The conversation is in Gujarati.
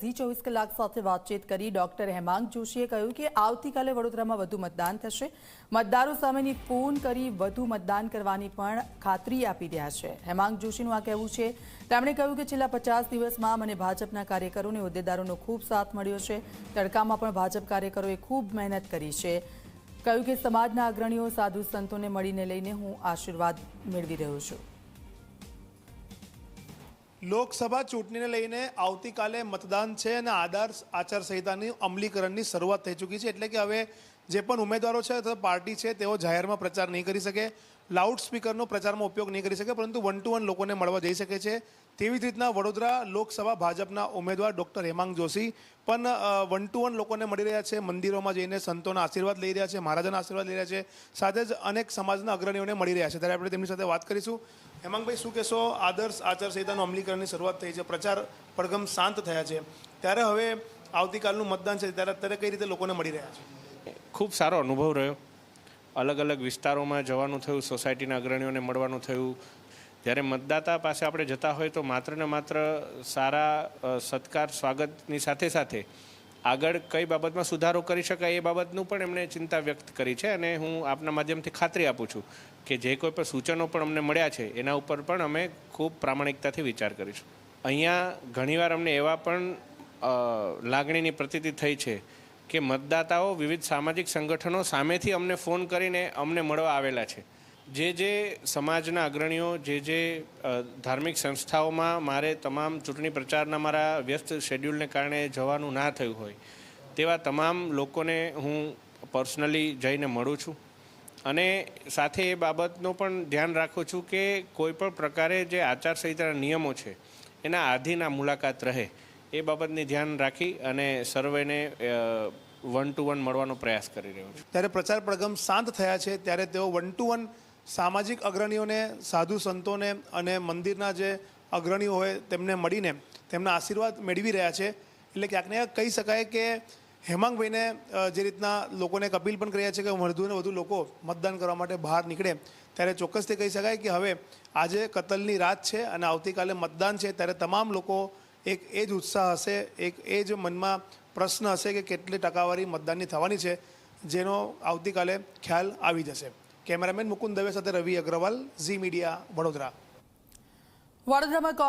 ઝી ચોવીસ કલાક સાથે વાતચીત કરી ડોક્ટર હેમાંગ જોશીએ કહ્યું કે આવતીકાલે વડોદરામાં વધુ મતદાન થશે. મતદારો સામેની ફોન કરી વધુ મતદાન કરવાની પણ ખાતરી આપી રહ્યા છે. હેમાંગ જોશીનું આ કહેવું છે. તેમણે કહ્યું કે છેલ્લા પચાસ દિવસમાં મને ભાજપના કાર્યકરોને હોદ્દેદારોનો ખૂબ સાથ મળ્યો છે. તડકામાં પણ ભાજપ કાર્યકરોએ ખૂબ મહેનત કરી છે. કહ્યું કે સમાજના અગ્રણીઓ સાધુ સંતોને મળીને લઈને હું આશીર્વાદ મેળવી રહ્યો છું. લોકસભા ચૂંટણીને લઈને આવતીકાલે મતદાન છે અને આદર્શ આચારસંહિતાની અમલીકરણની શરૂઆત થઈ ચૂકી છે. એટલે કે હવે જે પણ ઉમેદવારો છે અથવા પાર્ટી છે, તેઓ જાહેરમાં પ્રચાર નહીં કરી શકે લાઉડ સ્પીકરનો પ્રચારમાં ઉપયોગ નહીં કરી શકે, પરંતુ વન ટુ વન લોકોને મળવા જઈ શકે છે. તેવી જ રીતના વડોદરા લોકસભા ભાજપના ઉમેદવાર ડૉક્ટર હેમાંગ જોશી પણ વન ટુ વન લોકોને મળી રહ્યા છે, મંદિરોમાં જઈને સંતોના આશીર્વાદ લઈ રહ્યા છે, મહારાજાના આશીર્વાદ લઈ રહ્યા છે, સાથે જ અનેક સમાજના અગ્રણીઓને મળી રહ્યા છે. ત્યારે આપણે તેમની સાથે વાત કરીશું. હેમાંગભાઈ, શું કહેશો? આદર્શ આચારસંહિતાનું અમલીકરણની શરૂઆત થઈ છે, પ્રચાર પડઘમ શાંત થયા છે. ત્યારે હવે આવતીકાલનું મતદાન છે, ત્યારે અત્યારે કઈ રીતે લોકોને મળી રહ્યા છે? ખૂબ સારો અનુભવ રહ્યો. અલગ અલગ વિસ્તારોમાં જવાનું થયું, સોસાયટીના અગ્રણીઓને મળવાનું થયું. જ્યારે મતદાતા પાસે આપણે જતા હોય તો માત્ર ને માત્ર સારા સત્કાર, સ્વાગતની સાથે સાથે આગળ કઈ બાબતમાં સુધારો કરી શકાય એ બાબતનું પણ એમણે ચિંતા વ્યક્ત કરી છે અને હું આપના માધ્યમથી ખાતરી આપું છું કે જે કોઈ પણ સૂચનો પણ અમને મળ્યા છે એના ઉપર પણ અમે ખૂબ પ્રામાણિકતાથી વિચાર કરીશું. અહીંયા ઘણીવાર અમને એવા પણ લાગણીની પ્રતીતિ થઈ છે કે મતદાતાઓ વિવિધ સામાજિક સંગઠનો સામેથી અમને ફોન કરીને અમને મળવા આવેલા છે. જે જે સમાજના અગ્રણીઓ, જે જે ધાર્મિક સંસ્થાઓમાં મારે તમામ ચૂંટણી પ્રચારના મારા વ્યસ્ત શેડ્યુલને કારણે જવાનું ના થયું હોય, તેવા તમામ લોકોને હું પર્સનલી જઈને મળું છું. અને સાથે એ બાબતનું પણ ધ્યાન રાખું છું કે કોઈ પણ પ્રકારે જે આચારસંહિતાના નિયમો છે, એના આધીન મુલાકાત રહે. એ બાબતને ધ્યાન રાખી અને સર્વેને વન ટુ વન મળવાનો પ્રયાસ કરી રહ્યો છું. ત્યારે પ્રચાર પ્રગમ શાંત થયા છે, ત્યારે તેઓ વન ટુ વન સામાજિક અગ્રણીઓને, સાધુ સંતોને અને મંદિરના જે અગ્રણીઓ હોય તેમને મળીને તેમના આશીર્વાદ મેળવી રહ્યા છે. એટલે ક્યાંક ને કહી શકાય કે હેમાંગભાઈને જે રીતના લોકોને એક અપીલ પણ કર્યા છે કે વધુને વધુ લોકો મતદાન કરવા માટે બહાર નીકળે, ત્યારે ચોક્કસથી કહી શકાય કે હવે આજે કતલની રાત છે અને આવતીકાલે મતદાન છે, ત્યારે તમામ લોકો એક એ જ ઉત્સાહ હશે, એક એ જ મનમાં પ્રશ્ન હશે કે કેટલી ટકાવારી મતદાનની થવાની છે, જેનો આવતીકાલે ખ્યાલ આવી જશે. કેમેરામેન મુકુંદ દવે સાથે રવિ અગ્રવાલ, ઝી મીડિયા, વડોદરા. વડોદરામાં